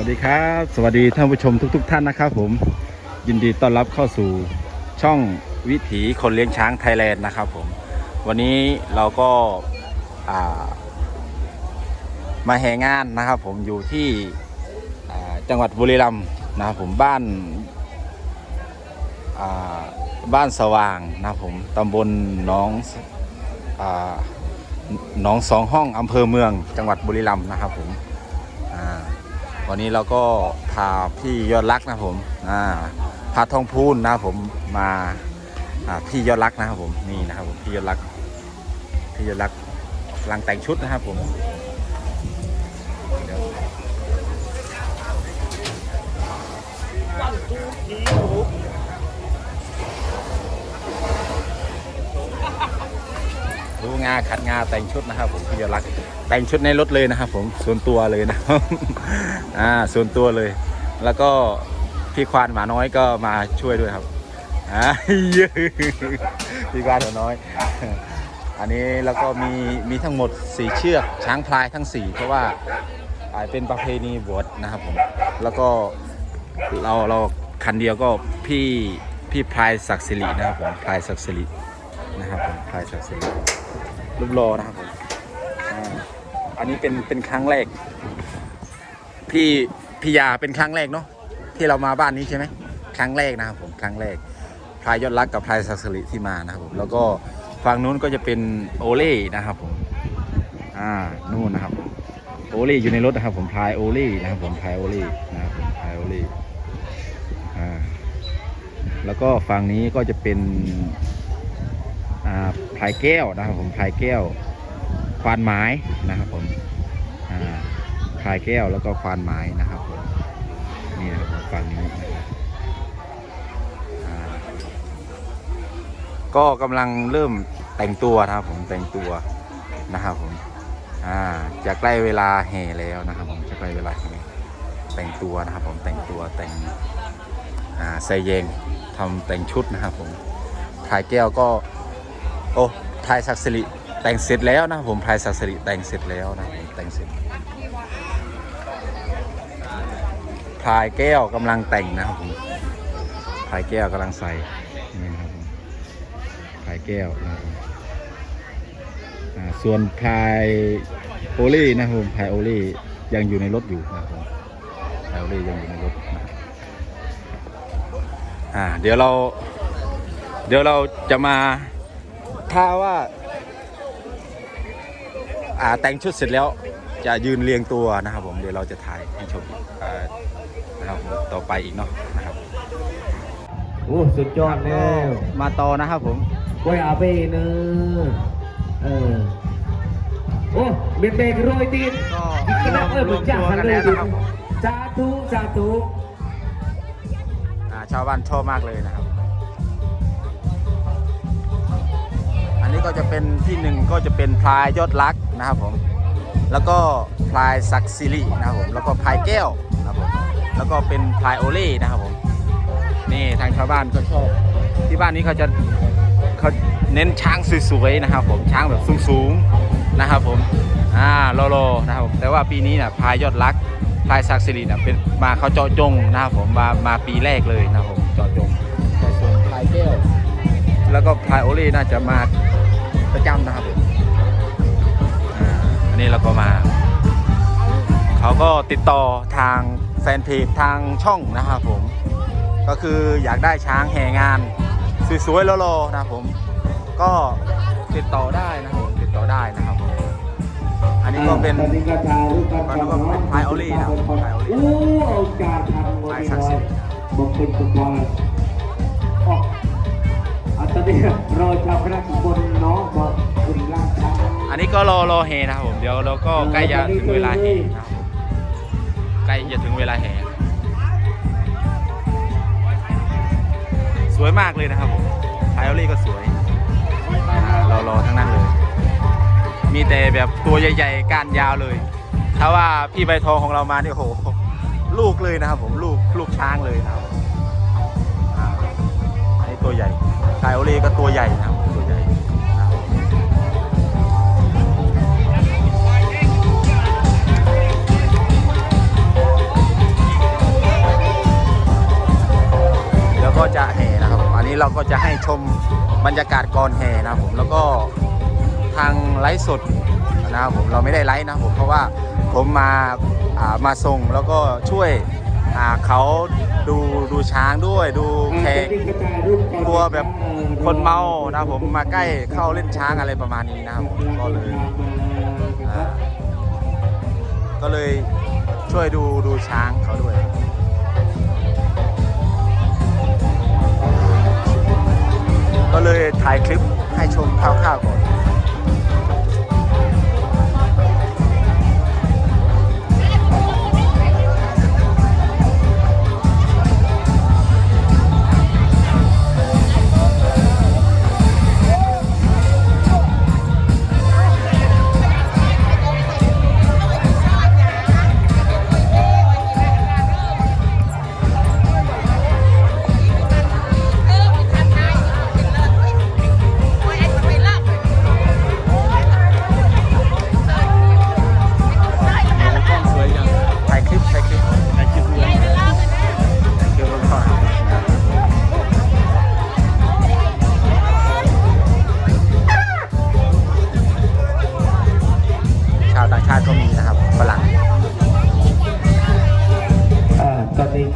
วัสดีครับ สวัสดีท่านผู้ชมทุกๆท่านนะครับผมยินดีต้อนรับเข้าสู่ช่องวิถีคนเลี้ยงช้างไทยแลนด์นะครับผมวันนี้เราก็ามาแห่งานนะครับผมอยู่ที่จังหวัดบุรีรัมย์นะครับผมบ้านาบ้านสว่างนะครับผมตำบลหนองหนองสองห้องอำเภอเมือง จังหวัดบุรีรัมย์นะครับผม วันนี้เราก็พาพี่ยอดรักนะผมอ่าพาทองพูนนะผมมาอ่าพี่ยอดรักนะครับผมนี่นะครับผมพี่ยอดรักพี่ยอดรักกำลังแต่งชุดนะครับผมเดี๋ยว ดูงาขัดงาแต่งชุดนะครับ ผมพี่ยรักแต่งชุดในรถเลยนะครับผมส่วนตัวเลยนะอ่าส่วนตัวเลย แล้วก็พี่ควานหมาน้อยก็มาช่วยด้วยครับอ่าพี่ควานหมาน้อย อันนี้แล้วก็มีมีทั้งหมดสี่เชือกช้างพลายทั้งสี่เพราะว่าอ่าเป็นประเพณีบวชนะครับผมแล้วก็เราเราคันเดียวก็พี่พี่พลายศักดิ์สิรินะครับผมพลายศักดิ์สิรินะครับผมพลายศักดิ์สิริ รูปรอนะครับผมอ่าอันนี้เป็นเป็นครั้งแรก พี่พี่ยาเป็นครั้งแรกเนาะที่เรามาบ้านนี้ใช่ไหมครั้งแรกนะครับผมครั้งแรกพลายยอดรักกับพลายศักดิ์สิริที่มานะครับผมแล้วก็ฝั่งนู้นก็จะเป็นโอเล่นะครับผมอ่านู่นนะครับโอเล่อยู่ในรถนะครับผมพลายโอเล่นะครับผมพลายโอเล่นะครับผมพลายโอเล่อ่าแล้วก็ฝั่งนี้ก็จะเป็น พลายแก้วนะครับผมพลายแก้ว ควานไม้นะครับผมอ่ายแก้วแล้วก็ควานไม้นะครับผมนี่นะครับฝั่งนี้นะครับอ่าก็กำลังเริ่มแต่งตัวนะครับผมแต่งตัวนะครับผมอ่าจะใกล้เวลาแห่แล้วนะครับผมจะใกล้เวลาแห่แต่งตัวนะครับผมแต่งตัวแต่งอ่าใส่เยงทำแต่งชุดนะครับผมพายแก้วก็ อ้พายศักดิ์สิริแต่งเสร็จแล้วนะผมพลายศักดิ์สิริแต่งเสร็จแล้วนะผมแต่งเสร็จพลายแก้วกำลังแต่งนะครับผมพลายแก้วกำลังใส่นี่นะครับผมพลายแก้วนะครับส่วนพลายโอลี่นะครับผมพลายโอลี่ยังอยู่ในรถอยู่นะครับผมพลายโอลี่ยังอยู่ในรถนะอ่าเดี๋ยวเรา เดี๋ยวเราจะมา ถ้าว่า อ่าแต่งชุดเสร็จแล้วจะยืนเรียงตัวนะครับ ผมเดี๋ยวเราจะถ่ายให้ชมอ่านะครับผมต่อไปอีกเนาะนะครับโอ้สุดยอดแล้วมาต่อนะครับผมกล้วยอาเบเนอะเออโอ้เบนเบกโรยตีนก็คณะเออเหมือนจ้าพันเลยรดิวมตัวกันแล้วนะครับผมสาธุสาธุอ่าชาวบ้านชอบมากเลยนะครับ นนี้ก็จะเป็นที่หนึ่งก็จะเป็นพลายยอดรักนะครับผม แล้วก็พลายศักดิ์สิรินะครับผม แล้วก็พลายแก้วนะครับผม แล้วก็เป็นพลายโอเล่นะครับผม นี่ทางชาวบ้านก็ชอบ ที่บ้านนี้เขาจะเขาเน้นช้างสวยๆนะครับผม ช้างแบบสูงๆนะครับผม อ่ารอๆนะครับผม แต่ว่าปีนี้เนี่ยพลายยอดรักพลายศักดิ์สิริเนี่ยเป็นมาเขาเจาะจงนะครับผม มา มาปีแรกเลยนะครับผม เจาะจงแต่ส่วนพลายแก้วแล้วก็พลายโอเล่น่าจะมา ประจำนะครับผมอ่าอันนี้เราก็มา เขาก็ติดต่อทางแฟนเพจทางช่องนะครับผม ก็คืออยากได้ช้างแห่งานสวยๆแล้วๆนะครับผม ก็ติดต่อได้นะครับผมติดต่อได้นะครับผมอันนี้ก็เป็นตอนนี้ก็ถ่ายรูปกันอันนี้ก็เป็นพายโอลี่นะครับพายโอลี่โอ้โอกาสทำวันพายนี้ศักดิ์สิทธิ์บอกเป็นกุบอลอ๋ออัน ตอนนี้รอชาวคณะบนน้องบอกคุณล่างช้าอันนี้ก็รอรอเฮนะครับผมเดี๋ยวเราก็ใกล้จะถึงเวลาเฮนะครับผมใกล้จะถึงเวลาเฮสวยมากเลยนะครับผมไทโอรี่ก็สวยอ่ารอรอทั้งนั้นเลย มีแต่แบบตัวใหญ่ๆก้านยาวเลย ถ้าว่าพี่ใบทองของเรามานี่โอ้โห ลูกเลยนะครับผมลูกลูกช้างเลยนะครับอ่าอันนี้ตัวใหญ่ ไก่โอเล่ก็ตัวใหญ่นะครับตัวใหญ่แล้วก็จะแห่นะครับ อันนี้เราก็จะให้ชมบรรยากาศก่อนแห่นะผมแล้วก็ทางไลฟ์สดนะผมเราไม่ได้ไลฟ์นะผมเพราะว่าผมมามาส่งแล้วก็ช่วย อ่าเขาดูดูช้างด้วย ดูแขกกลัวแบบคนเมานะผมมาใกล้เข้าเล่นช้างอะไรประมาณนี้นะครับผมก็เลยก็เลยช่วยดูดูช้างเขาด้วยก็เลยถ่ายคลิปให้ชมคร่าวๆก่อน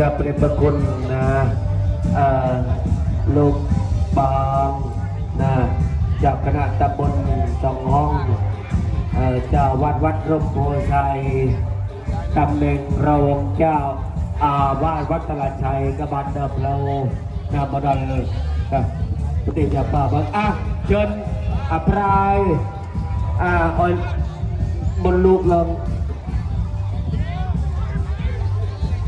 ตอนนี้ก็เป็นประคุณนะลูกบางนะจากคณะตำบลสองห้องเจ้าวัดวัดร่มโพชัยตำแหน่งรองเจ้าอาวาสวัดตลาดชัยกบันเดบเรานาบดอนเลยนะปฏิจจป่าบังอะเชิญอภรายอ่าออยบนลูกลง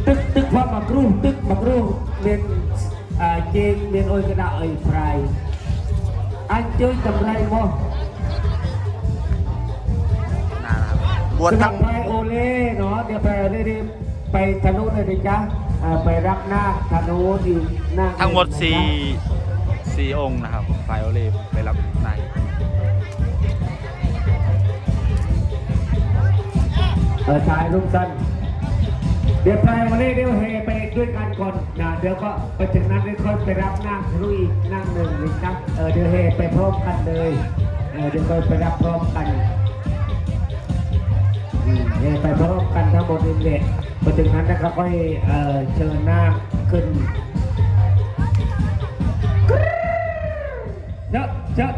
ตึกตึกความบักรูตึกมักรูเบียนเจงเบียนโอยกระดาเอยไพรอันจุยจำไรบ่บวชทั้งไปโอเล่เนาะเดี๋ยวไปเรียไปธนุเลยดิจ้าไปรับหน้าธนุดีหน้าทั้งหมดสี่สี่องค์นะครับไฟโอเล่ไปรับหน้าเชายรูปสั้น เดี๋ยวไปวันนี้เดี๋ยวเฮไปด้วยกันก่อนนะเดี๋ยวก็ไปถึงนั้นเดี๋ยวค่อยไปรับนาคทางนู้นอีกนั่งหนึ่งดิจ้ะเออเดี๋ยวเฮไปพร้อมกันเลยเออเดี๋ยวค่อยไปรับพร้อมกันเนี่ยไปพร้อมกันทั้งหมดเละพอถึงนั้นนะครับก็ให้เออเชิญหน้าขึ้นเยอะเยอะ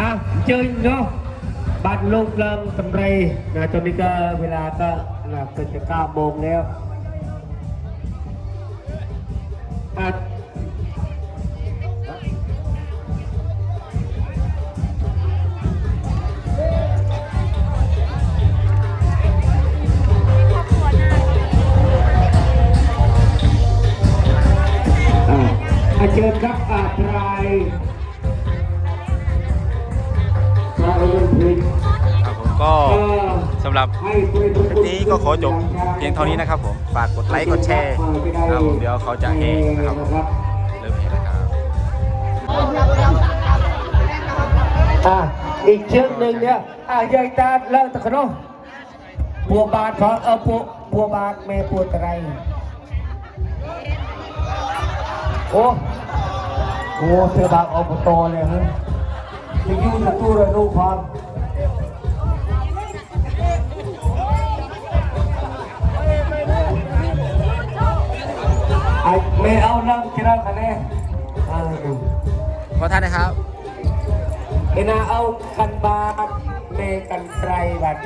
อะเจอเนาะ บัตรลงเริงกำไรนะตอนนี้ก็เวลาก็นะเกินจะเก้าโมงแล้วอะอ่าอครับ ก็ก็สำหรับให้คุยคลิปนี้ก็ขอจบเพียงเท่านี้นะครับผม ฝากกดไลค์กดแชร์นะครับผมเดี๋ยวเขาจะเฮนะครับผมเริ่มเฮนะครับอ่าอีกเชือกหนึ่งเนี่ยอ่ายายตาเลิกตะขนมปัวบาทขอเออปัวปัวบาทแม่ปัวตะไรโอ้โหเธอบางอบตเลยฮะจะยุ่งกับตู้ระดูพร้ ไอ้ไม่เอาเริ่มกินแล้วคะแนนเออขอท่านนะครับไอ้นาเอาคันบาทเมกันไกรบัด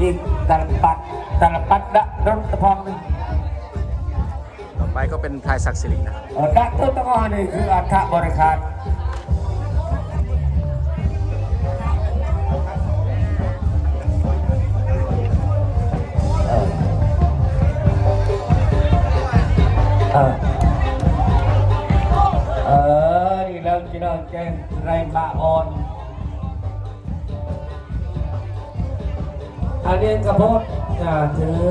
อีกตลปัดตลปัดดะรถตะพองหนึ่งต่อไปก็เป็นพลายศักดิ์สิรินะครับเออดะตัวตะกอนี่คืออัฐบริการ นี่เริ่มจะเริ่มแจ้งไรมาออนอันนี้กระโพดอ่าถือ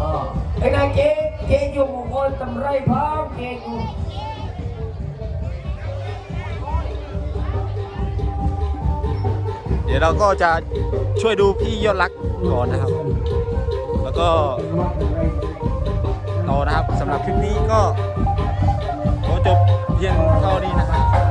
อ๋อไอ้นายเจ๊เจ๊อยู่หมู่บ้านตำไรพร้อมเจ๊อยู่เดี๋ยวเราก็จะช่วยดูพี่ยอดรักก่อนนะครับ แล้วก็ต่อนะครับสำหรับคลิปนี้ก็ขอจบเพียงเท่านี้นะครับ